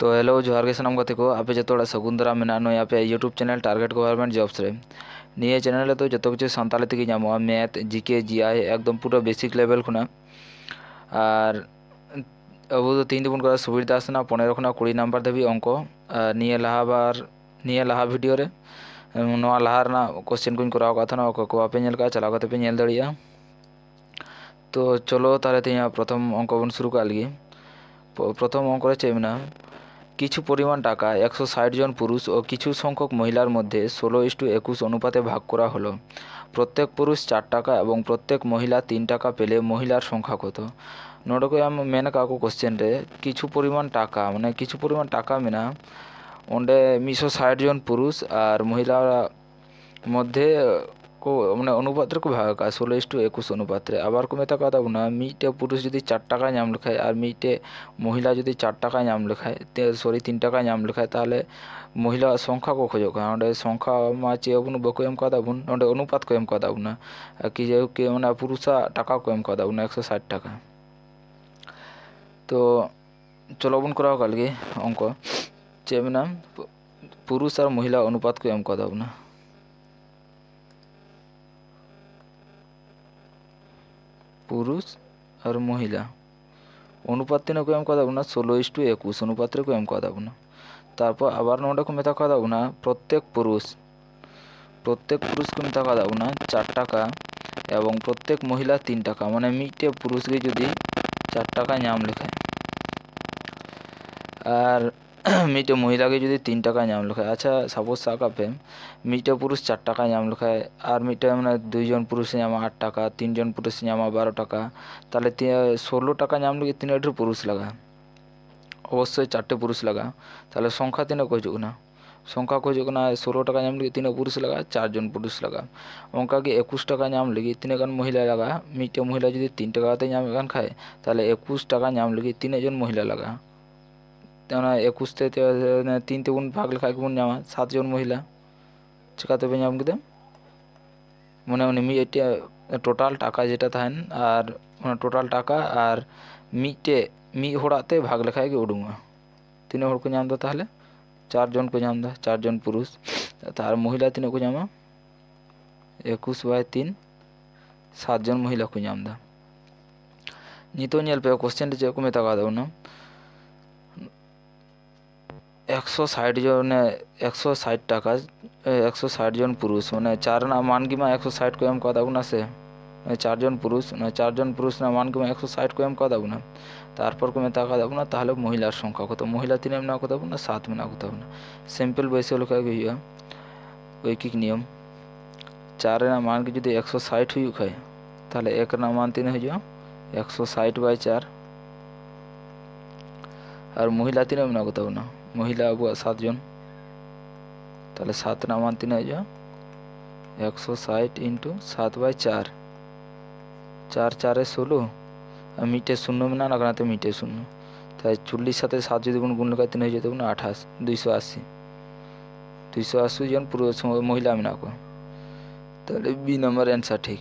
तो हेलो जोहार के सामान गति को? आप जो शकुंदरा मेना यहाँ पे YouTube channel target government jobs रे। निये चैनल तो जो कि सानी जमुआ मैथ जिके जी आई एकदम पूरा बेसिक लेवल खुना। और अब तो तीन दिन का सुविधा आसना पंद्रह खुना कुड़ी नंबर देवी अंक। निये लहाबार, निये लहा भिडियो ना लहार कोश्चिन कुछ करवा कपे चलावे दड़ा तो चलो तेहे तो प्रथम अंक बन शुरू कर प्रथम अंक चेमना। কিছু পরিমাণ টাকা, একশো ষাট জন পুরুষ ও কিছু সংখ্যক মহিলার মধ্যে ষোলো ইস্টু একুশ অনুপাতে ভাগ করা হলো। প্রত্যেক পুরুষ চার টাকা এবং প্রত্যেক মহিলা তিন টাকা পেলে মহিলার সংখ্যা কত? নোটকে আমি মেন কাকু কোশ্চেন রে, কিছু পরিমাণ টাকা মানে কিছু পরিমাণ টাকা মেনা, ওনডে মিশো ষাট জন পুরুষ আর মহিলার মধ্যে ᱠᱚ ᱢᱟᱱᱮ ᱚᱱᱩᱯᱟᱛ ᱨᱮᱠᱚ ᱵᱷᱟᱜᱽ ᱟᱠᱟᱫᱼᱟ ᱥᱳᱞᱳ ᱤᱥᱴᱩ ᱮᱠᱩᱥ ᱚᱱᱩᱯᱟᱛ ᱨᱮ ᱟᱵᱟᱨ ᱠᱚ ᱢᱮᱛᱟ ᱠᱟᱣᱫᱟ ᱵᱚᱱᱟ ᱢᱤᱫᱴᱮᱡ ᱯᱩᱨᱩᱥ ᱡᱩᱫᱤ ᱪᱟᱨ ᱴᱟᱠᱟᱭ ᱧᱟᱢ ᱞᱮᱠᱷᱟᱡ ᱟᱨ ᱢᱤᱫᱴᱮᱡ ᱢᱚᱦᱤᱞᱟ ᱡᱩᱫᱤ ᱪᱟᱨ ᱴᱟᱠᱟᱭ ᱧᱟᱢ ᱞᱮᱠᱷᱟᱡ ᱛᱮ ᱥᱚᱨᱤ ᱛᱤᱱ ᱴᱟᱠᱟᱭ ᱧᱟᱢ ᱞᱮᱠᱷᱟᱡ ᱛᱟᱦᱚᱞᱮ ᱢᱚᱦᱤᱞᱟᱣᱟᱜ ᱥᱚᱝᱠᱷᱟ ᱠᱚ ᱠᱷᱚᱡᱚᱜ ᱠᱟᱱᱟ ᱚᱸᱰᱮ ᱥᱚᱝᱠᱷᱟ ᱢᱟ ᱪᱮᱫ ᱟᱵᱚᱱ ᱵᱟᱠᱚ ᱮᱢ ᱠᱟᱣᱫᱟ ᱵᱚᱱ ᱚᱸᱰᱮ ᱚᱱᱩᱯᱟᱛ ᱠᱚ ᱮᱢ ᱠᱟᱣᱫᱟ ᱵᱚᱱᱟ ᱠᱤ ᱡᱟᱭᱦᱳᱠ ᱠᱤ ᱚᱱᱟ ᱯᱩᱨᱩᱥᱟᱜ ᱴᱟᱠᱟ ᱠᱚ ᱮᱢ ᱠᱟᱣᱫᱟ ᱵᱚᱱᱟ ᱮᱠᱥᱚ ᱥᱟᱴ ᱴᱟᱠᱟ ᱛᱚ ᱪᱚᱞᱚ ᱵᱚᱱ ᱠᱚᱨᱟᱣ ᱠᱟᱜ ᱞᱮᱜᱮ ᱚᱝᱠᱚ ᱪᱮᱫ ᱢᱮᱱᱟᱜᱼᱟ पुरुष और महिला अनुपात को एम कदा পুরুষ আর মহিলা। অনুপাত্তিন কোয়েম কদাবুনা ষোলো ইস টু একুশ। অনুপাত্রে কোয়েম না। তারপর আবার নোডকু মেতা না, প্রত্যেক পুরুষ। প্রত্যেক পুরুষকে মেতা না, চার টাকা এবং প্রত্যেক মহিলা তিন টাকা। মানে মিটে পুরুষকে যদি চার টাকা নাম লেখায়। আর मीट महिला के जो तीन टाक नाम लेखा अच्छा सपोज़ सका फेम मीट पुरुष चार टाक नाम लेखा और मीटा मैं दु जन पुरुष आठ टाक तीन जन पुरुष बारो टा ते षोलो टाक नाम लगे तीन अठर पुरुष लगा अवश्य चारटे पुरुष लगा तेल संख्या तीन खजुना संख्या खजुना षोलो टाक नाम लगे तीन पुरुष लगा चार जन पुरुष लगा अंकागे एकुश टाक नाम लगे तीन गान महिला लगा मीट महिला जो तीन टाकते नाम खाए एकुश टाक नाम लगे तीन जन महिला लगा একুশ একুশতে মানে তিন গুণ ভাগলে খাই গুণ জামা সাতজন মহিলা। চেকাতে পেয়ে জাম কেদে মনে মনে মি এটা টোটাল টাকা যেটা থাকেন, আর মানে ওনা টোটাল টাকা, আর মিটে মি হড়াতে ভাগ লেখাই গে উডুঙা তিন হড় কো জামদা তাহলে চারজন কো জাম চারজন পুরুষ। তার মহিলা তিন কো জামা একুশ বাই তিন সাতজন মহিলা কো জামদা নিতো নেল पे क्वेश्चन चे को मेता না। एकशो षाट जन एकशो साठ टाका एकशो साठ जन पुरुष मैंने चार ना मान की मैं एकशो साठ को एम कह दबना से। चार जन पुरुष ना चार जन पुरुष ना मान की मैं एकशो षाट को एम कह दबना तपर को मैं तक दबना तो महिला संख्या कत तो महिला तीन एम ना कह दबना सात में ना कह सिम्पल बैसे लौकिक नियम। चार मान कि जो एकशो षाट हो तेल एक मान तीन हजू एकशो षाट बार और महिला तीन एम ना कह दबना মহিলা আবু সাতজন। তাহলে সাত নামান তিন যা একশো ষাট ইন্টু সাত বাই চার। চার চারে ষোলো। আর মিটে শূন্য মানে না লাগানাতে মিটে শূন্য। তাই চল্লিশ সাথে সাত যদি কোনো গুণ লাগায় তিন হয়ে যেত আঠাশ, দুইশো আশি। দুইশো আশি জন পুরো মহিলা আমি না তাহলে বি নম্বর অ্যান্সার ঠিক।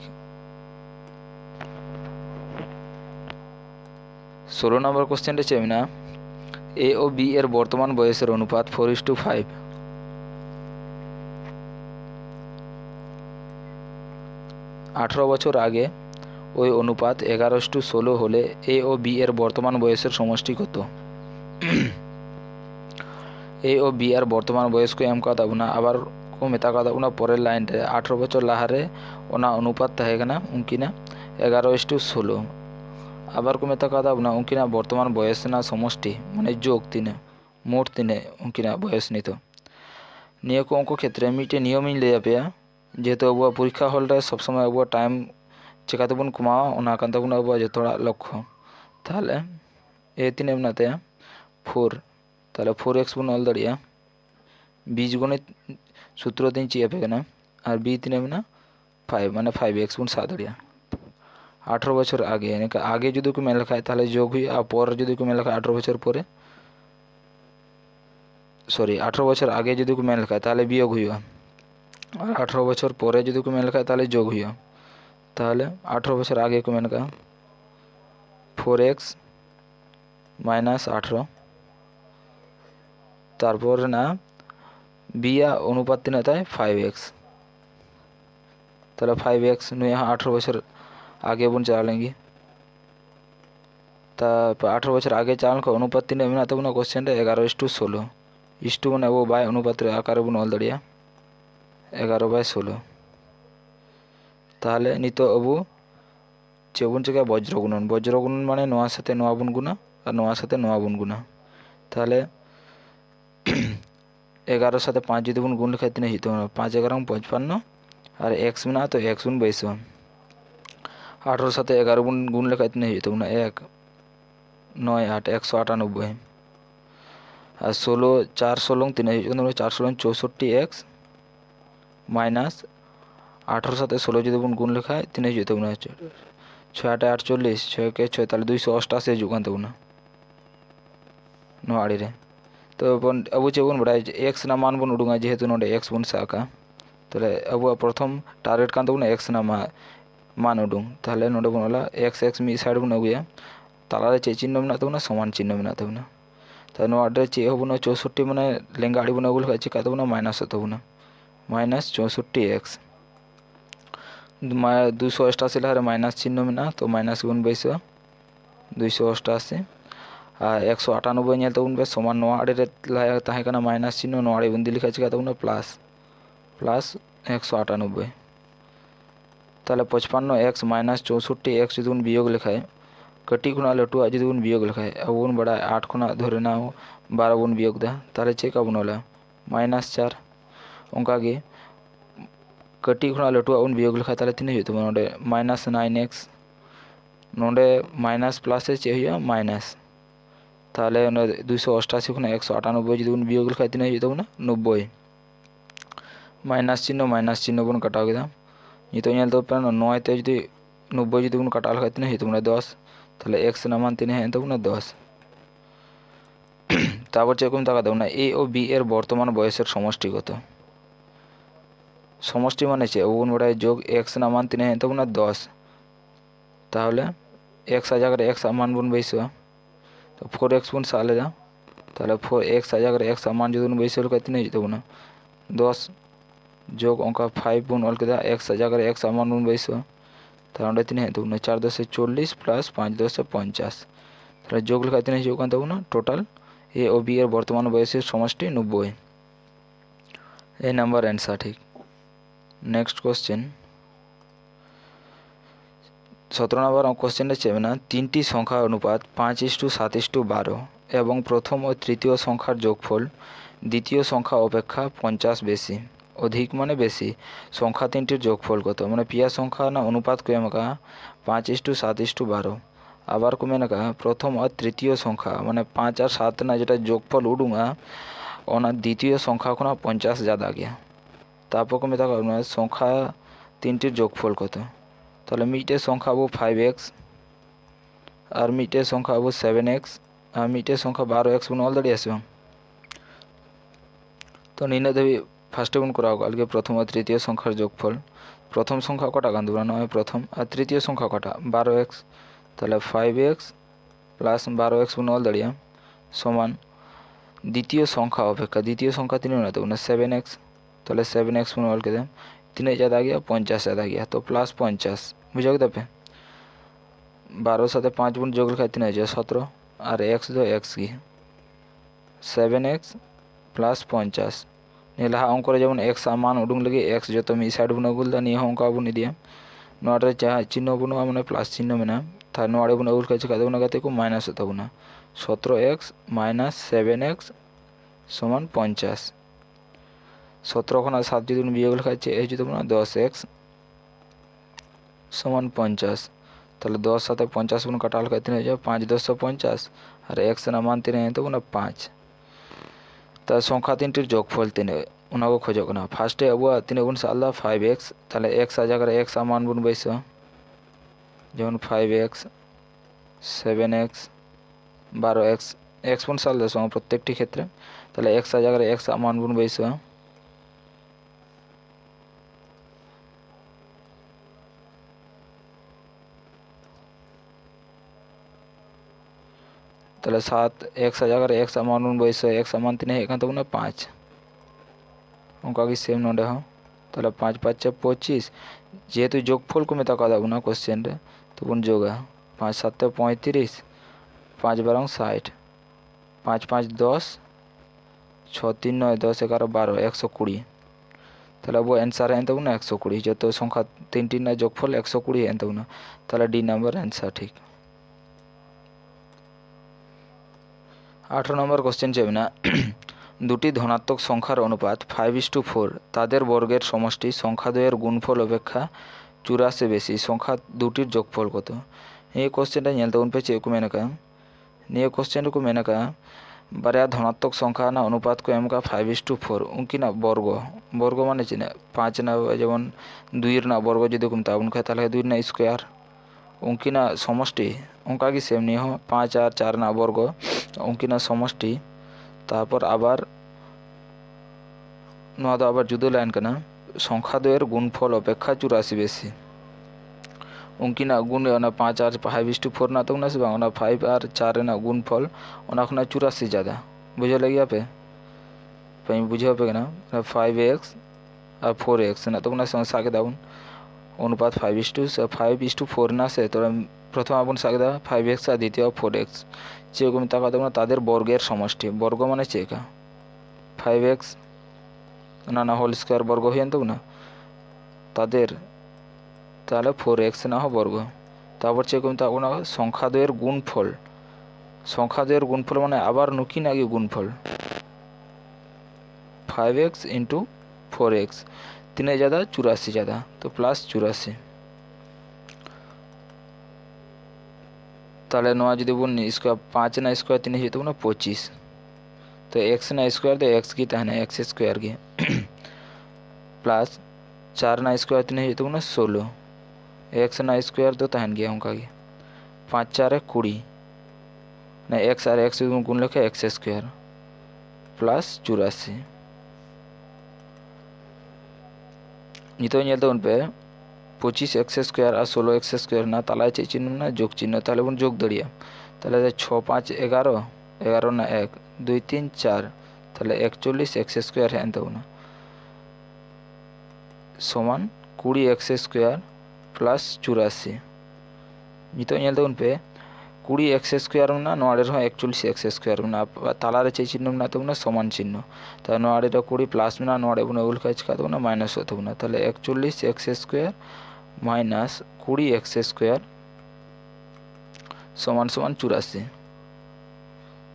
ষোলো নম্বর কোশ্চেনটা চেয়ে না। এ ও বি এর বর্তমান বয়সের অনুপাত ফোর ইস টু ফাইভ আঠারো বছর আগে ওই অনুপাত এগারো টু ষোলো হলে এ ও বি এর বর্তমান বয়সের সমষ্টি কত? এ ও বি আর বর্তমান বয়স্ক এম কথা কাদাবনা, আবার কো মেতা কাদাবনা পরের লাইনটা আঠারো বছর লাহারে ওনা অনুপাত থাকে না উঁকি না এগারো টু ষোলো। ᱟᱵᱟᱨ ᱠᱚ ᱢᱮᱛᱟ ᱠᱟᱫᱟ ᱵᱚᱱᱟ ᱩᱱᱠᱤᱱᱟᱜ ᱵᱚᱨᱛᱚᱢᱟᱱ ᱵᱚᱭᱮᱥ ᱨᱮᱱᱟᱜ ᱥᱚᱢᱚᱥᱴᱤ ᱢᱟᱱᱮ ᱡᱳᱜᱽ ᱛᱤᱱᱟᱹᱜ ᱢᱳᱴ ᱛᱤᱱᱟᱹᱜ ᱩᱱᱠᱤᱱᱟᱜ ᱵᱚᱭᱮᱥ ᱱᱤᱛᱚᱜ ᱱᱤᱭᱟᱹ ᱠᱚ ᱚᱝᱠᱚ ᱠᱷᱮᱛᱨᱮ ᱢᱤᱫᱴᱮᱱ ᱱᱤᱭᱚᱢᱤᱧ ᱞᱟᱹᱭ ᱟᱯᱮᱭᱟ ᱡᱮᱦᱮᱛᱩ ᱟᱵᱚᱣᱟᱜ ᱯᱚᱨᱤᱠᱠᱷᱟ ᱦᱚᱞ ᱨᱮ ᱥᱚᱵ ᱥᱚᱢᱚᱭ ᱟᱵᱚᱣᱟᱜ ᱴᱟᱭᱤᱢ ᱪᱮᱠᱟᱛᱮᱵᱚᱱ ᱠᱚᱢᱟᱣᱟ ᱚᱱᱟ ᱠᱟᱱ ᱛᱟᱵᱚᱱᱟ ᱟᱵᱚᱣᱟᱜ ᱡᱚᱛᱚ ᱦᱚᱲᱟᱜ ᱞᱚᱠᱠᱷᱚ ᱛᱟᱦᱞᱮ ᱮ ᱛᱤᱱᱟᱹᱜ ᱢᱮᱱᱟᱜ ᱛᱟᱭᱟ ᱯᱷᱳᱨ ᱛᱟᱦᱞᱮ ᱯᱷᱳᱨ ᱮᱠᱥ ᱵᱚᱱ ᱚᱞ ᱫᱟᱲᱮᱭᱟᱜᱼᱟ ᱵᱤᱡᱽᱜᱚᱱᱤᱛ ᱥᱩᱛᱨᱚ ᱛᱤᱧ ᱪᱮᱫ ᱟᱯᱮ ᱠᱟᱱᱟ ᱟᱨ ᱵᱤ ᱛᱤᱱᱟᱹᱜ ᱢᱮᱱᱟᱜᱼᱟ ᱯᱷᱟᱭᱤᱵᱽ ᱢᱟᱱᱮ ᱯᱷᱟᱭᱤᱵᱽ ᱮᱠᱥ ᱵᱚᱱ ᱥᱟᱵ ᱫᱟᱲᱮᱭᱟᱜᱼᱟ अठारो बचर आगे इनका आगे जो को मेन लेखा तेल जो हुई पर जो को मेन लेखा अठारो बचर पर सरि अठारो बचर आगे जो को मेन लेखा तेल वियोग अठारो बचर पर जो को मेन लेखा तेल जोग हुआ तेल अठारो बचर आगे को मेन फोर एक्स माइनस अठारो तारपर ना बिया अनुपात तीन फाइव एक्स तेल फाइव एक्स नुए अठारो बचर आगे अपन चला लेंगे। তারপর আঠেরো বছর আগে চালান খাওয়া অনুপাত তিনে মেনাতে বোনা কোশ্চেনটা এগারো ইস টু ষোলো ইস টু মানে ও বাই অনুপাতের আকারে বোন অল দাঁড়িয়ে এগারো বাই ষোলো তাহলে নিত আবু চেবুন চেকা বজ্রগুণন বজ্রগুণন মানে নোয়ার সাথে নোয়া বুন গুণা আর নোয়ার সাথে নোয়া বুন গুণা তাহলে এগারোর সাথে পাঁচ যদি বোন গুণ লেখায় তিনে হিত পাঁচ এগারো পঞ্চপান্ন আর এক্স মেনা তো এক্স বুন বাইশ আঠারোর সাথে এগারো গুণ গুণ লেখা ইতনে হয়ে যেত না এক, নয়, আট, একশো আটানব্বই। আর ষোলো, চার ষোলো, তিন হয়ে চার ষোলো, চৌষট্টি, এক্স, মাইনাস আঠারো সাথে ষোলো যদি গুণ গুণ লেখা হয়, তিন যেত মনে হচ্ছে ছয়, আটে আটচল্লিশ, ছয়কে ছয় তাহলে দুইশো অষ্টাশি যোগান দেবো না নোয়াড়িরে তো আবু চেবন বড়াই, এক্স না মান বোন উডুঙা যেহেতু নোডে এক্স বোন সাকা তাহলে আবু প্রথম টার্গেট কান দেবো না এক্স না মা মান উডুং তাহলে নোডে বন হলা এক্স এক্স মি সাইড বন আগুয়া তালারে চে চিহ্ন মেনা তাবুনা সমান চিহ্ন মেনা তাবুনা তাহলে নোয়া রে চে হবুনা চৌষট্টি মানে লেঙ্গা আড়ি বন আগুল খাই চিকা তাবুনা মাইনাস তাবুনা মাইনাস চৌষট্টি এক্স দুশো অষ্টাশি লাহারে মাইনাস চিহ্ন মেনা তো মাইনাস গুণ বৈশো দুইশো অষ্টাশি আর একশো আটানব্বই ᱧᱮᱞ ᱛᱟᱵᱚᱱ ᱯᱮ ᱥᱚᱢᱟᱱ ᱱᱚᱣᱟ ᱟᱲᱮ ᱨᱮ ᱞᱟᱦᱟ ᱛᱟᱦᱮᱸ ᱠᱟᱱᱟ ᱢᱟᱭᱱᱟᱥ ᱪᱤᱦ୍ᱱᱚ ᱱᱚᱣᱟ ᱟᱲᱮ ᱵᱚᱱ ᱤᱫᱤ ᱞᱮᱠᱷᱟᱱ ᱪᱤᱠᱟ ᱛᱟᱵᱚᱱᱟ ᱯᱞᱟᱥ প্লাস একশো আটানব্বই तेल पचपन्न एक्स माइनस चौष्टि एक्स जो वियोग लेखा कटी खुना लटुआ जो वियोग लेखा अब बड़ा आठ खुना धरे बार बारो बन वियोग चेकाब माइनस चार अंकागे कटी खुना लटुआ बन वियोग लेखा तीन होता ना माइनस नाइन एक्स ना माइनस प्लस चे माइनस तेल दुशो अष्टी खुना एकश अठानब्बे जो वियोग लेखा तीन होता नब्बे माइनस चिन्ह माइनस चिन्ह बन काटा ᱱᱤᱛᱚᱜ ᱧᱮᱞ ᱛᱟᱵᱚᱱ ᱯᱮ ᱱᱚᱭ ᱛᱮ ᱡᱩᱫᱤ ᱱᱚᱵᱵᱳᱭ ᱡᱩᱫᱤ ᱵᱚᱱ ᱠᱟᱴᱟᱣ ᱞᱮᱠᱷᱟᱡ ᱛᱤᱱᱟᱹᱜ ᱦᱩᱭᱩᱜ ᱛᱟᱵᱚᱱᱟ ᱫᱚᱥ ᱛᱟᱦᱞᱮ ᱮᱠᱥ ᱱᱟᱢᱟᱱ ᱛᱤᱱᱟᱹᱜ ᱦᱮᱡ ᱮᱱ ᱛᱟᱵᱚᱱᱟ ᱫᱚᱥ তারপর চেক করুন তাকাতে না এ ও বি এর বর্তমান বয়সের সমষ্টি কত সমষ্টি মানে চেয়ে ওগুন বড়াই যোগ এক্স না মান তিনে হেন তখন দশ তাহলে এক্স হাজার করে এক্স মান বুন বৈশো তো ফোর এক্স বুন সালে যা তাহলে ফোর এক্স হাজার করে এক্স মান যদি বৈশো লোক তিনে যেতে না দশ ᱡᱳᱜᱽ ᱚᱱᱠᱟ ᱯᱷᱟᱭᱤᱵᱽ ᱵᱚᱱ ᱚᱞ ᱠᱮᱫᱟ ᱮᱠᱥ ᱡᱟᱭᱜᱟ ᱨᱮ ᱮᱠᱥ ᱟᱢᱟᱱ ᱵᱚᱱ ᱵᱟᱹᱭᱥᱟᱹᱣᱟ ᱛᱟᱦᱞᱮ ᱚᱸᱰᱮ ᱛᱤᱱᱟᱹᱜ ᱦᱩᱭᱩᱜ ᱛᱟᱵᱚᱱᱟ ᱪᱟᱨ ᱫᱚᱥᱮ ᱪᱚᱞᱞᱤᱥ ᱯᱞᱟᱥ ᱯᱟᱸᱪ ᱫᱚᱥᱮ ᱯᱚᱧᱪᱟশ তাহলে যোগ লেখা তিনটা হয়ে যাবে তখন টোটাল এ ও বি এর বর্তমান বয়সের সমষ্টি 90 এই নাম্বার आंसर ঠিক নেক্সট क्वेश्चन 17 নম্বর क्वेश्चनটা চেয়ে না তিনটি সংখ্যার অনুপাত 5:7:12 এবং প্রথম ও তৃতীয় সংখ্যার যোগফল দ্বিতীয় সংখ্যা অপেক্ষা 50 বেশি অধিক মানে বেশি। সংখ্যা তিনটির যোগফল কত? মানে পিয়া সংখ্যা না অনুপাত কো এমকা পাঁচ ইস্টু সাত ইস্টু বারো। আবার কো মেনকা প্রথম আর তৃতীয় সংখ্যা মানে পাঁচ আর সাত না যেটা যোগফল উডুঙা ওনা দ্বিতীয় সংখ্যা খোনা পঞ্চাশ জাদা গিয়া। তারপর কো মেতা সংখ্যা তিনটির যোগফল কত? তাহলে মিটের সংখ্যা আবো ফাইভ এক্স আর মিটের সংখ্যা আবো সেভেন এক্স আর মিটের সংখ্যা বারো এক্স বন অল দাঁড়িয়ে আসবে তো নির্ণয় দেবী ফার্স্টে বন করা আজকে প্রথম আর তৃতীয় সংখ্যার যোগফল প্রথম সংখ্যা কটা গান দেবো নয় প্রথম আর তৃতীয় সংখ্যা কটা বারো এক্স তাহলে ফাইভ এক্স প্লাস বারো এক্স বন অল দাঁড়িয়ে সমান দ্বিতীয় সংখ্যা অপেক্ষা দ্বিতীয় সংখ্যা তিনি না দেবো না সেভেন এক্স তাহলে সেভেন এক্স বন অল কেদে तीन ज़्यादा गया पचास ज़्यादा गया तो प्लस पचास बुझे तब बारह साथ पाँच गुण जोग लिखा तीन हज़ार सत्रह और एक्स दो एक्स की सेवन एक्स प्लस पचास ᱞᱟᱦᱟ ᱚᱝᱠᱚ ᱡᱮᱢᱚᱱ ᱮᱠᱥ ᱟᱜ ᱢᱟᱱ ᱩᱰᱩᱝ ᱞᱟᱹᱜᱤᱫ ᱮᱠᱥ ᱡᱚᱛᱚ ᱢᱤᱫ ᱥᱟᱭᱤᱰ ᱵᱚᱱ ᱟᱹᱜᱩ ᱞᱮᱫᱟ ᱱᱤᱭᱟᱹ ᱦᱚᱸ ᱚᱱᱠᱟ ᱵᱚᱱ ᱤᱫᱤᱭᱟ ᱱᱚᱣᱟ ᱨᱮ ᱡᱟᱦᱟᱸ ᱪᱤᱱᱦᱚ ᱵᱟᱹᱱᱩᱜᱼᱟ ᱢᱟᱱᱮ ᱯᱞᱟᱥ ᱪᱤᱱᱦᱚ ᱢᱮᱱᱟᱜᱼᱟ ᱛᱟᱦᱚᱞᱮ ᱱᱚᱣᱟ ᱨᱮᱵᱚᱱ ᱟᱹᱜᱩ ᱞᱮᱠᱷᱟᱡ ᱪᱤᱠᱟᱹᱜ ᱛᱟᱵᱚᱱᱟ ᱜᱟᱛᱮ ᱠᱚ ᱢᱟᱭᱱᱟᱥᱚᱜ ᱛᱟᱵᱚᱱᱟ ᱥᱚᱛᱨᱚ ᱮᱠᱥ ᱢᱟᱭᱱᱟᱥ ᱥᱮᱵᱷᱮᱱ ᱮᱠᱥ সমান পঞ্চাশ সতেরো খানা সাত যদি বিয়োগ ᱞᱮᱠᱷᱟᱱ হচ্ছে এই যদি তোমরা দশ এক্স সমান ᱛᱟᱦᱚᱞᱮ তাহলে দশ সাথে ᱵᱚᱱ গুণ কাটা লেখা তিন হয়ে যাবে পাঁচ দশশো পঞ্চাশ আর এক্স না মান তিন হয়ে তার সংখ্যা তিনটির যোগফল তিন ওনাকে খোঁজক না। ফার্স্টে আবুয়া, তিন গুণ সাল্লা ফাইভ এক্স তাহলে এক্স আজ জায়গায় এক্স মান গুণ বৈশ। যেমন ফাইভ এক্স সেভেন এক্স বারো এক্স এক্স গুণ সাল্লা দেশ প্রত্যেকটি ক্ষেত্রে। তাহলে এক্স আজ জায়গায় এক্স মান গুণ বৈশ। তাহলে সাত, এক জায়গার এক সমান বইশো এক সমান তিন এখান তখন পাঁচ। অঙ্কা কি সেম নোডে হ তাহলে পাঁচ, পাঁচে পঁচিশ। যেহেতু যোগফল কমে তাকা দেবো না কোশ্চেনটা তখন যোগ পাঁচ সাতটা পঁয়ত্রিশ। পাঁচ, বারং ষাট। পাঁচ পাঁচ, দশ। ছ, তিন, নয়, দশ, এগারো, বারো, একশো কুড়ি। তাহলে বো অ্যান্সার হেন তখন একশো কুড়ি। যত সংখ্যা তিনটির না যোগফল একশো কুড়ি হেন তখন তাহলে ডি নাম্বার অ্যান্সার ঠিক। আঠারো নম্বর কোশ্চেন চেবে না, দুটি ধনাত্মক সংখ্যার অনুপাত ফাইভ ইস টু ফোর তাদের বর্গের সমষ্টি সংখ্যা দ্বয়ের গুণফল অপেক্ষা চুরাশি বেশি, সংখ্যা দুটির যোগফল কত? এই কোশ্চেনটা নিয়ে উনপে চেকু মেনকা নিয়ে কোশ্চেন কু মেনকা बारह धनात्मक संख्या ना अनुपात को एम का फाइव इस टू फोर বর্গ? ना वर्ग वर्ग मान पाँच ना जेमन दुई ना वर्ग जो मेता তাহলে দুই না স্কোয়ার ᱩᱱᱠᱤᱱᱟᱜ ᱥᱚᱢᱚᱥᱴᱤ ᱚᱱᱠᱟᱜᱮ ᱥᱮᱢ ᱦᱚᱸ ᱯᱟᱸᱪ ᱟᱨ ᱪᱟᱨ ᱨᱮᱱᱟᱜ ᱵᱚᱨᱜᱚ ᱩᱱᱠᱤᱱᱟᱜ ᱥᱚᱢᱚᱥᱴᱤ ᱛᱟᱨᱯᱚᱨ ᱟᱵᱟᱨ ᱱᱚᱣᱟ ᱫᱚ ᱟᱵᱟᱨ ᱡᱩᱫᱟᱹ ᱞᱟᱭᱤᱱ ᱠᱟᱱᱟ ᱥᱚᱝᱠᱷᱟ ᱫᱚᱭᱮর ᱜᱩᱱফᱚল ᱚᱯᱮᱠᱠᱷᱟ ᱪᱩᱨᱟᱥᱤ ᱵᱮᱥᱤ ᱩᱱᱠᱤᱱᱟᱜ ᱜᱩᱱ ᱚᱱᱟ ᱯᱟᱸᱪ ᱟᱨ ᱯᱷᱟᱭᱤᱵᱷ ᱤᱥᱴᱩ ᱯᱷᱳᱨ ᱨᱮᱱᱟᱜ ᱛᱟᱵᱚᱱᱟ ᱥᱮ ᱵᱟᱝ ᱚᱱᱟ ᱯᱷᱟᱭᱤᱵᱷ ᱟᱨ ᱪᱟᱨ ᱨᱮᱱᱟᱜ ᱜᱩᱱᱯᱷᱚᱞ ᱚᱱᱟ ᱠᱷᱚᱱᱟᱜ ᱪᱩᱨᱟᱥᱤ ᱡᱟᱫᱟ ᱵᱩᱡᱷᱟᱹᱣ ᱞᱟᱹᱜᱤᱫ ᱯᱮ ᱵᱩᱡᱷᱟᱹᱣ ᱟᱯᱮ ᱠᱟᱱᱟ ᱯᱷᱟᱭᱤᱵᱷ ᱮᱠᱥ ᱟᱨ ᱯᱷᱳᱨ ᱮᱠᱥ ᱨᱮᱱᱟᱜ ᱛᱟᱵᱚᱱᱟ ᱥᱟᱵ ᱠᱮᱫᱟ ᱵᱚᱱ অনুপাত five is to five is to four না সে তো প্রথম আবন সাক দেওয়া ফাইভ এক্স আর দ্বিতীয় ফোর এক্স যেরকম তাকা দেবো তাদের বর্গের সমষ্টি। বর্গ মানে চেকা ফাইভ এক্স না না হোল স্কোয়ার বর্গ হয়ে তো না। তাদের, তাহলে ফোর এক্স না হয় বর্গ। তারপর যেরকম তাকে না সংখ্যা দ্বয়ের গুণফল। সংখ্যা দ্বয়ের গুণফল মানে আবার নুকি নাকি গুণফল? Five X into four X तीन ज़्यादा? चौरासी ज़्यादा। तो प्लस चौरासी। তাহলে নয় जो বলি স্কোয়ার পাঁচ না স্কোয়ার তিন হিসেবে তখন পঁচিশ तो एक्स ना स्क्वायर तो एक्स तो की तहना एक्स स्क्वायर की। प्लस चार ना स्क्वायर तीन हिसाब तो ना सोलह। एक्स ना स्क्वायर तो तहन गया उनका की पाँच चार है कुड़ी। ना एक्स और एक्स गुण लिखे एक्स स्क्वायर प्लस चौरासी। ᱱᱤᱛᱚᱜ ᱧᱮᱞ ᱛᱟᱵᱚᱱ ᱯᱮ ᱯᱚᱸᱪᱤᱥ ᱮᱠᱥ ᱥᱠᱳᱭᱟᱨ ᱟᱨ ᱥᱳᱞᱳ ᱮᱠᱥ ᱥᱠᱳᱭᱟᱨ ᱨᱮᱱᱟᱜ ᱛᱟᱞᱟᱨᱮ ᱪᱮᱫ ᱪᱤᱱᱦᱟᱹ ᱢᱮᱱᱟᱜᱼᱟ ᱡᱳᱜᱽ ᱪᱤᱱᱦᱟᱹ ᱛᱟᱦᱚᱞᱮ ᱵᱚᱱ ᱡᱳᱜᱽ ᱫᱟᱲᱮᱭᱟᱜᱼᱟ ᱛᱟᱦᱚᱞᱮ ᱪᱷᱚ ᱯᱟᱸᱪ ᱮᱜᱟᱨᱚ ᱮᱜᱟᱨᱚ ᱨᱮᱱᱟᱜ ᱮᱠ দুই তিন চার তাহলে একচল্লিশ এক্স স্কোয়ার হ্যাঁ তাবনা সমান কুড়ি এক্স স্কোয়ার প্লাস চুরাশি নিত পেয়ে కుడి ఎక్స్ స్క్వేర్ ఉన్న నోడేర యాక్చువల్స్ ఎక్స్ స్క్వేర్ ఉన్న తలార చే చిహ్నం না থাকবে না সমান চিহ্ন। তাহলে নড়েটা কুড়ি প্লাস না নড়ে এবং ওগুলো কাজ কাটবো না মাইনাস হতেও না। তাহলে একচল্লিশ এক্স স্কোয়ার মাইনাস কুড়ি এক্স স্কোয়ার সমান সমান চুরাশি।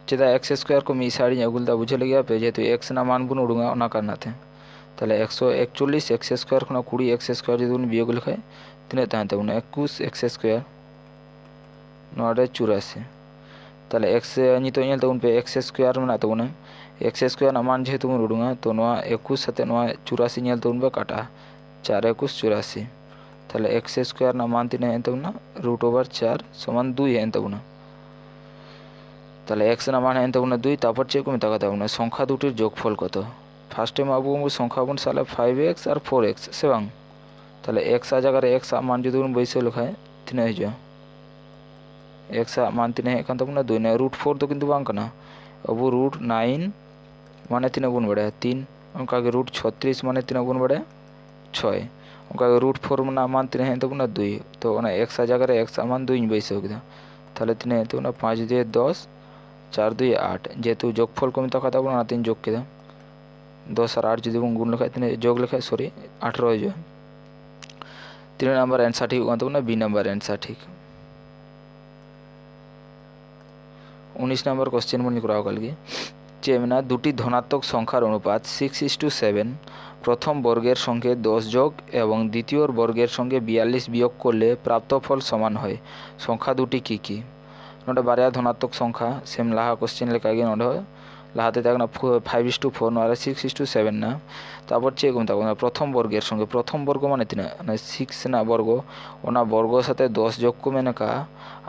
যেটা এক্স স্কোয়ার কো মিশাড়ি এগুলতা বুঝে লেগে আপে যেহেতু এক্স না মানবুন উড়ুঙা ওনা কারণাতে তাহলে একশো একচল্লিশ এক্স স্কোয়ার কোনো কুড়ি এক্স স্কোয়ার যদি বিয়োগ লেখায়, তিনে তাহাতে একুশ এক্স স্কোয়ার ᱱᱚᱰᱮ ᱪᱩᱨᱟᱥᱤ ᱛᱟᱦᱚᱞᱮ ᱮᱠᱥ ᱱᱤᱛᱚᱜ ᱧᱮᱞ ᱛᱟᱵᱚᱱ ᱯᱮ ᱮᱠᱥ ᱥᱠᱚᱭᱟᱨ ᱢᱮᱱᱟᱜ ᱛᱟᱵᱚᱱᱟ ᱮᱠᱥ ᱥᱠᱚᱭᱟᱨ ᱨᱮᱱᱟᱜ ᱢᱟᱱ ᱡᱮᱦᱮᱛᱩ ᱵᱚᱱ ᱩᱰᱩᱝᱟ ᱛᱚ ᱱᱚᱣᱟ ᱮᱠᱩᱥ ᱥᱟᱛᱮ ᱱᱚᱣᱟ ᱪᱩᱨᱟᱥᱤ ᱧᱮᱞ ᱛᱟᱵᱚᱱ ᱯᱮ ᱠᱟᱴᱟᱜᱼᱟ চার একুশ চুরাশি তাহলে এক্স স্কোয়ার না মান তিন হেন তাবনা রুট ওভার চার সমান দুই হেন তাবনা তাহলে এক্স না মান হেন তাবনা দুই, তারপর চেক কমে থাকা তাবনা সংখ্যা দুটির যোগফল কত? ফার্স্ট টাইম আবু সংখ্যা বোন সালে ফাইভ এক্স আর ফোর এক্স সে বাং তাহলে এক্স আ জায়গায় এক্স মান যদি বৈশে লেখায়, তিন হয়ে যায় ᱮᱠᱥ ᱟᱜ ᱢᱟᱱ ᱛᱤᱱᱟᱹᱜ ᱦᱮᱡ ᱠᱟᱱ ᱛᱟᱵᱚᱱᱟ ᱫᱩᱭ ᱨᱮᱱᱟᱜ ᱨᱩᱴ ᱯᱷᱳᱨ ᱫᱚ ᱠᱤᱱᱛᱩ ᱵᱟᱝ ᱠᱟᱱᱟ ᱟᱵᱚ ᱨᱩᱴ ᱱᱟᱭᱤᱱ ᱢᱟᱱᱮ ᱛᱤᱱᱟᱹᱜ ᱵᱚᱱ ᱵᱟᱲᱟᱭᱟ ᱛᱤᱱ ᱚᱱᱠᱟᱜᱮ ᱨᱩᱴ ᱪᱷᱚᱛᱨᱤᱥ ᱢᱟᱱᱮ ᱛᱤᱱᱟᱹᱜ ᱵᱚᱱ ᱵᱟᱲᱟᱭᱟ ᱪᱷᱚᱭ ᱚᱱᱠᱟᱜᱮ ᱨᱩᱴ ᱯᱷᱳᱨ ᱨᱮᱱᱟᱜ ᱢᱟᱱ ᱛᱤᱱᱟᱹᱜ ᱦᱮᱡ ᱛᱟᱵᱚᱱᱟ ᱫᱩᱭ ᱛᱚ ᱚᱱᱟ ᱮᱠᱥ ᱟᱜ ᱡᱟᱭᱜᱟ ᱨᱮ ᱮᱠᱥ ᱟᱜ মান ᱫᱩᱭᱤᱧ ᱵᱟᱹᱭᱥᱟᱹᱣ ᱠᱮᱫᱟ ᱛᱟᱦᱞᱮ ᱛᱤᱱᱟᱹᱜ ᱦᱮᱡ ᱛᱟᱵᱚᱱᱟ ᱯᱟᱸᱪ ᱫᱩᱭ ᱫᱚᱥ চার দুই আট যেহেতু যোগফল কমে থাকা থাকব না তিন যোগ কেদা দশ আর আট যদি গুণ লেখায় তিন যোগ লেখায় সরি আঠেরো হয়ে যায় তিন নাম্বার অ্যান্সার ঠিক ᱠᱟᱱ ᱛᱟᱵᱚᱱᱟ বি নাম্বার অ্যান্সার ᱴᱷᱤᱠ উনিশ নম্বর কোশ্চেন মনে করা কালকে। যে মেনা দুটি ধনাত্মক সংখ্যার অনুপাত সিক্স ইস টু সেভেন প্রথম বর্গের সঙ্গে দশ যোগ এবং দ্বিতীয় বর্গের সঙ্গে বিয়াল্লিশ বিয়োগ করলে প্রাপ্ত ফল সমান হয়। সংখ্যা দুটি কী কী? নটা বারিয়া ধনাত্মক সংখ্যা। সেম লাহা কোশ্চেন লেখা গিয়ে নোটে লাহাতে থাকে না ফাইভ ইস টু ফোর নয় সিক্স ইস টু সেভেন না। তারপর কম থাকব প্রথম বর্গের সঙ্গে। প্রথম বর্গ মানে তিনা মানে সিক্স না বর্গ। ওনা বর্গ সাথে দশ যোগ কমে নাকা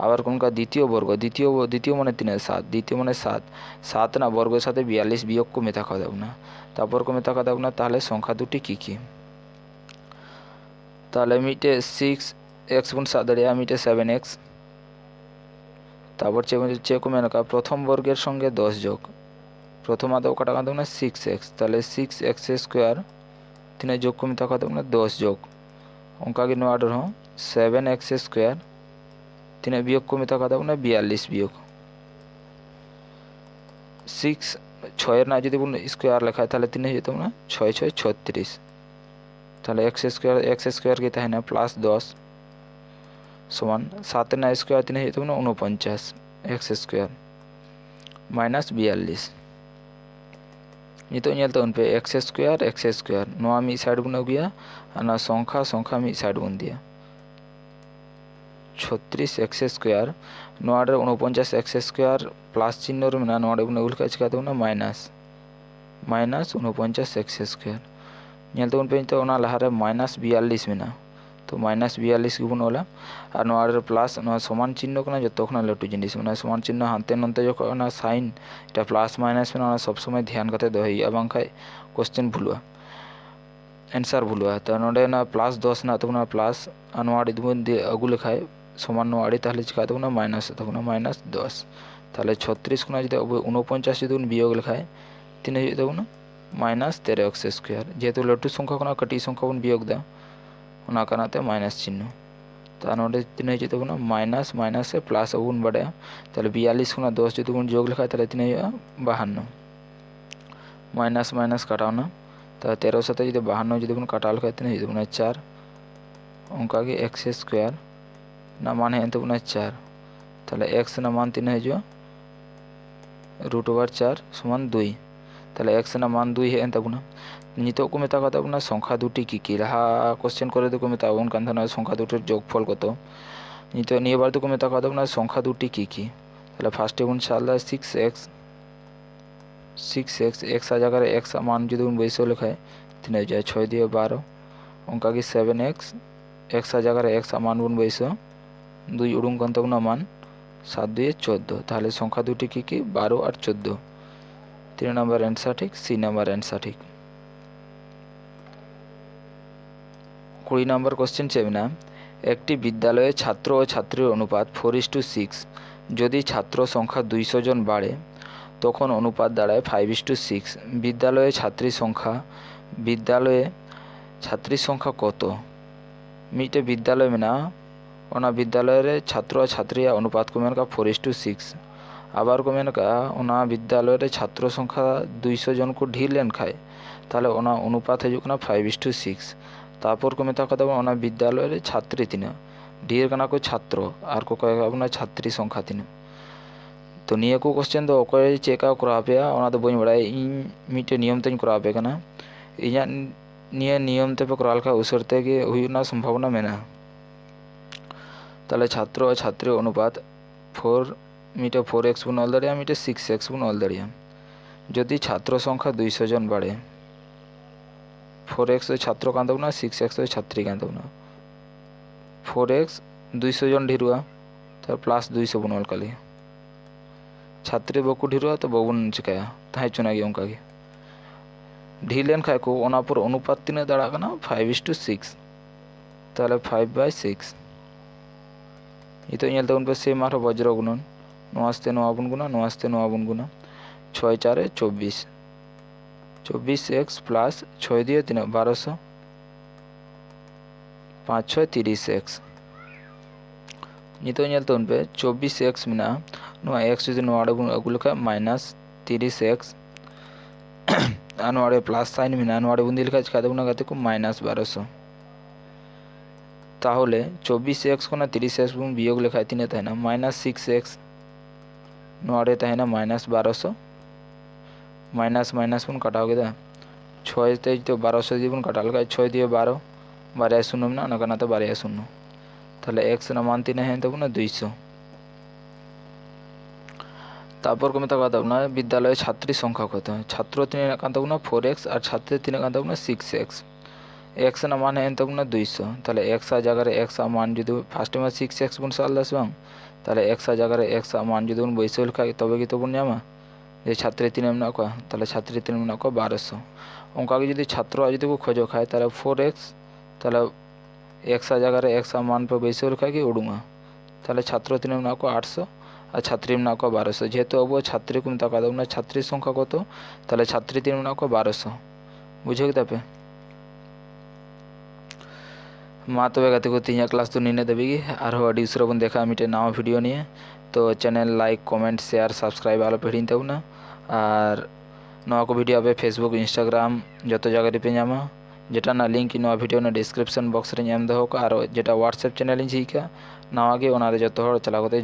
আবার কোনকা দ্বিতীয় বর্গ। দ্বিতীয় দ্বিতীয় মানে তিনে সাত, দ্বিতীয় মানে সাত। সাত না বর্গের সাথে বিয়াল্লিশ বিয়োগ কমে থাকা দেব না। তারপর কমে থাকা দেব না, তাহলে সংখ্যা দুটি কী কী? তাহলে মিটে সিক্স এক্স বন সাত, দাঁড়িয়ে মিটে সেভেন এক্স তারপর চেক চেক কো মেন কা, প্রথম বর্গের সঙ্গে দশ যোগ। প্রথম আদৌ কাটা কাঁদব না সিক্স এক্স তাহলে সিক্স এক্স স্কোয়ার তিনে যোগ কমি থাকা কাঁদব না দশ যোগ। অঙ্কাগে নো অর্ডার হো সেভেন এক্স স্কোয়ার তিনে বিয়োগ কমি থাকা কাঁদব না বিয়াল্লিশ বিয়োগ। সিক্স ছয়ের না যদি বলুন স্কোয়ার লেখা হয়, তাহলে তিনে যেতাম না ছয় ছয়, ছত্রিশ। তাহলে এক্স স্কোয়ার এক্স স্কোয়ার কি তাই না প্লাস দশ সমান সাতের না স্কোয়ার তিনে যেতাম না উনপঞ্চাশ এক্স স্কোয়ার ᱱᱤᱛᱚᱜ ᱧᱮᱞ ᱛᱟᱵᱚᱱ ᱯᱮ ᱮᱠᱥ ᱥᱠᱳᱭᱟᱨ ᱮᱠᱥ ᱥᱠᱳᱭᱟᱨ ᱱᱚᱣᱟ ᱢᱤᱫ ᱥᱟᱭᱤᱰ ᱵᱚᱱ ᱟᱹᱜᱩᱭᱟ, ᱟᱨ ᱱᱚᱣᱟ ᱥᱚᱝᱠᱷᱟ ᱥᱚᱝᱠᱷᱟ ᱢᱤᱫ ᱥᱟᱭᱤᱰ ᱵᱚᱱ ᱤᱫᱤᱭᱟ ছত্রিশ এক্স স্কোয়ার নোয়ারে উনপঞ্চাশ এক্স স্কোয়ার প্লাস চিহ্ন মেনা নোয়ারে বনে উল্কা চিকাতে বনে মাইনাস মাইনাস উনপঞ্চাশ এক্স স্কোয়ার নেলতে বনে পেতে ওনা লাহারে মাইনাস বিয়াল্লিশ মেনা ᱛᱚ ᱢᱟᱭᱱᱟᱥ ᱵᱤᱭᱟᱞᱤᱥ ᱜᱮᱵᱚᱱ ᱚᱞᱟ ᱟᱨ ᱱᱚᱣᱟ ᱨᱮ ᱯᱞᱟᱥ ᱱᱚᱣᱟ ᱥᱚᱢᱟᱱ ᱪᱤᱱᱦᱚ ᱠᱟᱱᱟ ᱡᱚᱛᱚ ᱠᱷᱚᱱᱟᱜ ᱞᱟᱹᱴᱩ ᱡᱤᱱᱤᱥ ᱢᱟᱱᱮ ᱥᱚᱢᱟᱱ ᱪᱤᱱᱦᱚ ᱦᱟᱱᱛᱮ ᱱᱚᱱᱛᱮ ᱡᱚᱠᱷᱚᱱ ᱚᱱᱟ ᱥᱟᱭᱤᱱ ᱮᱴᱟ ᱯᱞᱟᱥ ᱢᱟᱭᱱᱟᱥ ᱢᱮᱱᱟᱜᱼᱟ ᱚᱱᱟ ᱥᱚᱵ ᱥᱚᱢᱚᱭ ᱫᱷᱮᱭᱟᱱ ᱠᱟᱛᱮ ᱫᱚᱦᱚᱭ ᱦᱩᱭᱩᱜᱼᱟ ᱵᱟᱝᱠᱷᱟᱡ ᱠᱚᱥᱪᱮᱱ ᱵᱷᱩᱞᱩᱜᱼᱟ ᱮᱱᱥᱟᱨ ᱵᱷᱩᱞᱩᱜᱼᱟ ᱛᱚ ᱱᱚᱰᱮ ᱚᱱᱟ ᱯᱞᱟᱥ ᱫᱚᱥ ᱢᱮᱱᱟᱜ ᱛᱟᱵᱚᱱᱟ ᱯᱞᱟᱥ ᱟᱨ ᱱᱚᱣᱟ ᱟᱹᱰᱤ ᱵᱚᱱ ᱟᱹᱜᱩ ᱞᱮᱠᱷᱟᱡ সমান নয় আড়ি তাহলে চিকা দেবো না মাইনাস দেবো না মাইনাস দশ তাহলে ছত্রিশ কোনো যদি উনপঞ্চাশ যদি বিয়োগ লেখায় তিন হয়ে দেবো না মাইনাস তেরো এক্স স্কোয়ার যেহেতু লটু সংখ্যা কোনো কাটি সংখ্যা বিয়োগ দেওয়া কানাতে মাইনাস চিহ্ন তার নোটে তিন যেতে না মাইনাস মাইনাসে প্লাস বন বাড়াया তাহলে বিয়াল্লিশ খুনা দশ যদি বন যোগ লেখায় তাহলে তিন বাহান্ন মাইনাস মাইনাস কাটাও না তাহলে তেরো সাথে যদি বাহান্ন যদি বন কাটা লেখায় তিন হয়ে যেতে না চার অঙ্কাকে এক্স স্কোয়ার না মান হেন তবুনা চার তাহলে এক্স না মান তিন হয়ে রুট ওভার চার সমান দুই ᱛᱟᱦᱞᱮ ᱮᱠᱥ মান দুই ᱫᱩᱭ ᱦᱮᱡ ᱮᱱ ᱛᱟᱵᱚᱱᱟ ᱱᱤᱛᱚᱜ ᱠᱚ ᱢᱮᱛᱟ ᱠᱚ ᱛᱟᱵᱚᱱᱟ ᱥᱚᱝᱠᱷᱟ ᱫᱩᱴᱤ ᱠᱤ ᱠᱤ ᱞᱟᱦᱟ ᱠᱚᱥᱪᱮᱱ ᱠᱚᱨᱮ ᱫᱚᱠᱚ ᱢᱮᱛᱟ ᱵᱚᱱ ᱠᱟᱱ ᱛᱟᱦᱮᱱᱟ ᱥᱚᱝᱠᱷᱟ ᱫᱩᱴᱤᱨ ᱡᱳᱜᱽᱯᱷᱚᱞ ᱠᱚᱛᱚ নিতে নিয়ে এবার তোকে মেতা কথা না সংখ্যা দুটি কী কী? তাহলে ফার্স্টে গুণ সাল্লা six x six x x জায়গায় এক্স মান যদি গুণ বৈশ লেখায়, তিন যায় ছয় দিয়ে বারো। অঙ্কা কি সেভেন এক্স এক্স জায়গায় এক্স মান গুণ বৈশ, দুই উড়ুন কান্ত মান সাত দুয়ে চোদ্দ। তাহলে সংখ্যা দুটি কী কী? বারো আর চোদ্দ। তিন নম্বর অ্যান্সার ঠিক সি নাম্বার অ্যান্সার ঠিক কুড়ি নম্বর কোশ্চেন চেয়ে একটি বিদ্যালয়ে ছাত্র ও ছাত্রীর অনুপাত ফোর ইস টু সিক্স যদি ছাত্র সংখ্যা দুইশো জন বাড়ে তখন অনুপাত দাঁড়ায় ফাইভ ইস টু সিক্স বিদ্যালয়ে ছাত্রীর সংখ্যা বিদ্যালয়ে ছাত্রীর সংখ্যা কত মিটে বিদ্যালয় মেনা ওনা বিদ্যালয়ের ছাত্র আর ছাত্রী অনুপাত को मेनका फोर इस टू सिक्स ᱟᱵᱟᱨ ᱠᱚ ᱢᱮᱱ ᱟᱠᱟᱫᱼᱟ ᱚᱱᱟ ᱵᱤᱫᱽᱫᱟᱞᱚᱭ ᱨᱮ ᱪᱷᱟᱛᱨᱚ ᱥᱚᱝᱠᱷᱟ ᱫᱩᱭᱥᱚ ᱡᱚᱱ ᱠᱚ ᱰᱷᱮᱨ ᱞᱮᱱᱠᱷᱟᱡ ᱛᱟᱦᱚᱞᱮ ᱚᱱᱟ ᱚᱱᱩᱯᱟᱛ ᱦᱤᱡᱩᱜ ᱠᱟᱱᱟ ᱯᱷᱟᱭᱤᱵᱽ ᱤᱥ ᱴᱩ ᱥᱤᱠᱥ ᱛᱟᱨᱯᱚᱨ ᱠᱚ ᱢᱮᱛᱟ ᱠᱚᱛᱟ ᱵᱚᱱᱟ ᱚᱱᱟ ᱵᱤᱫᱽᱫᱟᱞᱚᱭ ᱨᱮ ᱪᱷᱟᱛᱨᱤ ᱛᱤᱱᱟᱹᱜ ᱰᱷᱮᱨ ᱠᱟᱱᱟ ᱠᱚ ᱪᱷᱟᱛᱨᱚ ᱟᱨ ᱠᱚ ᱠᱚᱭ ᱟᱵᱚᱱᱟ ᱪᱷᱟᱛᱨᱤ ᱥᱚᱝᱠᱷᱟ ᱛᱤᱱᱟᱹᱜ ᱛᱚ ᱱᱤᱭᱟᱹ ᱠᱚ ᱠᱚᱥᱪᱮᱱ ᱫᱚ ᱚᱠᱚᱭ ᱪᱮᱫᱠᱟ ᱠᱚᱨᱟᱣ ᱟᱯᱮᱭᱟ ᱚᱱᱟ ᱫᱚ ᱵᱟᱹᱧ ᱵᱟᱲᱟᱭᱟ ᱤᱧ ᱢᱤᱫᱴᱮᱱ ᱱᱤᱭᱚᱢ ᱛᱮᱧ ᱠᱚᱨᱟᱣ ᱟᱯᱮ ᱠᱟᱱᱟ ᱤᱧᱟᱹᱜ ᱱᱤᱭᱟᱹ ᱱᱤᱭᱚᱢ ᱛᱮᱯᱮ ᱠᱚᱨᱟᱣ ᱞᱮᱠᱷᱟᱡ ᱩᱥᱟᱹᱨᱟ ᱛᱮᱜᱮ ᱦᱩᱭᱩᱜ ᱨᱮᱱᱟᱜ ᱥᱚᱢᱵᱷᱚᱵᱚᱱᱟ ᱢᱮᱱᱟᱜᱼᱟ ᱛᱟᱦᱚᱞᱮ ᱪᱷᱟᱛᱨᱚ ᱟᱨ ᱪᱷᱟᱛᱨᱤ ᱚᱱᱩᱯᱟᱛ ফোর মিটার ফোর এক্স গুণ অল দাঁড়িয়ে মিটার সিক্স এক্স গুণ অল দাঁড়িয়ে যদি ছাত্র সংখ্যা দুইশো জন বাড়ে ফোর এক্স ওই ছাত্র কাঁদব না সিক্স এক্স ওই ছাত্রী কাঁদব না ফোর এক্স দুইশো জন ঢিরুয়া তার প্লাস দুইশো বুনল কালি छात्री बकू ढिरुआ तो बाबन चिकाया तहे चुना गया उनका ढीलन खाय को ओना पर अनुपात तीन दाड़ा फाइव इज़ टू सिक्स ताले फाइव बाय सिक्स ये तो पे सेम आरो वज्र गुणन ন আসতে ন আগুন গুণা ন আসতে ন আগুন গুণা ছয় চারে চব্বিশ চব্বিশ এক্স প্লাস ছয় দিয়ে তিন বারোশো पाँच छः तीस एक्स नितोलते पे चौबीस एक्स मे एक्स जो नोड़े अगू लेखा माइनस तीस एक्स नोड़े प्लस सैन मे नोड़े बंदी लेखा चिकाते को माइनस बारोशो चौबीस एक्स को तीस एक्स वियोग लेखा तीन तहना माइनस सिक्स एक्स નોડે તહીને માઇનસ બારસો માઇનસ માઇનસ પણ કટાવ કીધા ছয় তেইশ তো বারোশো দিয়ে কাটাল কাজ ছয় দিয়ে বারো বারে শূন্য না নকানা তো বারে শূন্য তাহলে একশো না মান তিনে হ্যাঁ তখন দুইশো তারপর কমে থাকা তখন বিদ্যালয়ে ছাত্রীর সংখ্যা কত ছাত্র তিনে কান তখন ফোর এক্স আর ছাত্রের তিনে কান তখন সিক্স এক্স এক্স না মান হ্যাঁ তখন দুইশো তাহলে এক্স আর জায়গায় এক্স আর মান যদি ফার্স্ট টাইম সিক্স এক্স বোন সাল দাস বাং ᱛᱟᱦᱚᱞᱮ ᱮᱠᱥᱟ ᱡᱟᱭᱜᱟ ᱨᱮ ᱮᱠᱥᱟ ᱢᱟᱱ ᱡᱩᱫᱤ ᱵᱚᱱ ᱵᱟᱹᱭᱥᱟᱹᱣ ᱞᱮᱠᱷᱟᱡ ᱛᱚᱵᱮ ᱜᱮ ᱛᱚᱵᱚᱱ ᱧᱟᱢᱟ ᱡᱮ ᱪᱷᱟᱛᱨᱤ ᱛᱤᱱᱟᱹᱜ ᱢᱮᱱᱟᱜ ᱠᱚᱣᱟ ᱛᱟᱦᱚᱞᱮ ᱪᱷᱟᱛᱨᱤ ᱛᱤᱱᱟᱹᱜ ᱢᱮᱱᱟᱜ ᱠᱚᱣᱟ ᱵᱟᱨᱚᱥᱚ ᱚᱱᱠᱟᱜᱮ ᱡᱩᱫᱤ ᱪᱷᱟᱛᱨᱚᱣᱟᱜ ᱡᱩᱫᱤ ᱠᱚ ᱠᱷᱚᱡᱚᱜ ᱠᱷᱟᱡ ᱛᱟᱦᱚᱞᱮ ᱯᱷᱳᱨ ᱮᱠᱥ ᱛᱟᱦᱚᱞᱮ ᱮᱠᱥᱟ ᱡᱟᱭᱜᱟ ᱨᱮ এক্সা মান ᱯᱮ ᱵᱟᱹᱭᱥᱟᱹᱣ ᱞᱮᱠᱷᱟᱡ ᱜᱮ ᱩᱰᱩᱝᱟ ᱛᱟᱦᱚᱞᱮ ᱪᱷᱟᱛᱨᱚ ᱛᱤᱱᱟᱹᱜ ᱢᱮᱱᱟᱜ ᱠᱚᱣᱟ ᱟᱴᱥᱚ আর ছাত্রী মেনা কো বারোশো যেহেতু আবু ছাত্রী কমতা কাদা ছাত্রীর সংখ্যা কত তাহলে ছাত্রী তিন মেনা কো বারোশো বুঝে গেতে ᱢᱟ ᱛᱚᱵᱮ ᱜᱟᱛᱮ ᱠᱚ ᱛᱮᱦᱮᱧᱟᱜ ᱠᱞᱟᱥ ᱫᱚ ᱱᱤᱱᱟᱹᱜ ᱫᱷᱟᱹᱵᱤᱡ ᱜᱮ ᱟᱨᱦᱚᱸ ᱟᱹᱰᱤ ᱩᱥᱟᱹᱨᱟ ᱵᱚᱱ ᱫᱮᱠᱷᱟᱜᱼᱟ ᱢᱤᱫᱴᱮᱱ ᱱᱟᱣᱟ ᱵᱷᱤᱰᱤᱭᱳ ᱱᱤᱭᱮ ᱛᱚ channel like comment share subscribe ᱟᱞᱚᱯᱮ ᱦᱤᱲᱤᱧ ᱛᱟᱵᱚᱱᱟ ᱟᱨ ᱱᱚᱣᱟ ᱠᱚ ᱵᱷᱤᱰᱤᱭᱳ ᱟᱯᱮ ᱯᱷᱮᱥᱵᱩᱠ ᱤᱱᱥᱴᱟᱜᱨᱟᱢ ᱡᱚᱛᱚ ᱡᱟᱭᱜᱟ ᱨᱮᱯᱮ ᱧᱟᱢᱟ ᱡᱮᱴᱟ ᱨᱮᱱᱟᱜ ᱞᱤᱝᱠ ᱱᱚᱣᱟ ᱵᱷᱤᱰᱤᱭᱳ ᱨᱮᱱᱟᱜ ᱰᱤᱥᱠᱨᱤᱯᱥᱚᱱ ᱵᱚᱠᱥ ᱨᱮᱧ ᱮᱢ ᱫᱚᱦᱚ ᱠᱟᱜᱼᱟ ᱟᱨ ᱡᱮᱴᱟ ᱦᱳᱣᱟᱴᱥᱮᱯ ᱪᱮᱱᱮᱞᱤᱧ ᱡᱷᱤᱡ ᱠᱟᱜᱼᱟ ᱱᱟᱣᱟ ᱜᱮ ᱚᱱᱟᱨᱮ ᱡᱚᱛᱚ ᱦᱚᱲ ᱪᱟᱞᱟᱣ ᱠᱟᱛᱮ